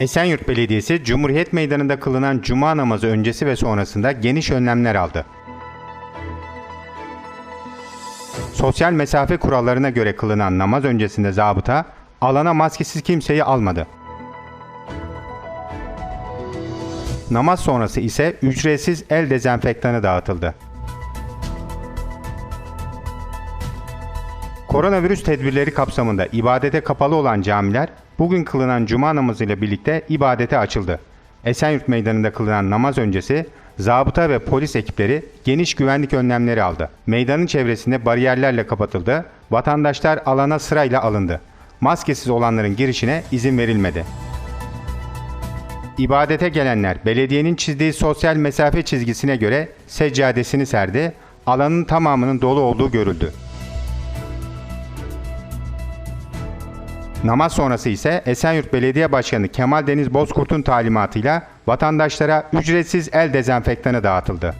Esenyurt Belediyesi Cumhuriyet Meydanı'nda kılınan cuma namazı öncesi ve sonrasında geniş önlemler aldı. Sosyal mesafe kurallarına göre kılınan namaz öncesinde zabıta alana maskesiz kimseyi almadı. Namaz sonrası ise ücretsiz el dezenfektanı dağıtıldı. Koronavirüs tedbirleri kapsamında ibadete kapalı olan camiler bugün kılınan cuma namazıyla birlikte ibadete açıldı. Esenyurt Meydanı'nda kılınan namaz öncesi zabıta ve polis ekipleri geniş güvenlik önlemleri aldı. Meydanın çevresinde bariyerlerle kapatıldı. Vatandaşlar alana sırayla alındı. Maskesiz olanların girişine izin verilmedi. İbadete gelenler belediyenin çizdiği sosyal mesafe çizgisine göre seccadesini serdi. Alanın tamamının dolu olduğu görüldü. Namaz sonrası ise Esenyurt Belediye Başkanı Kemal Deniz Bozkurt'un talimatıyla vatandaşlara ücretsiz el dezenfektanı dağıtıldı.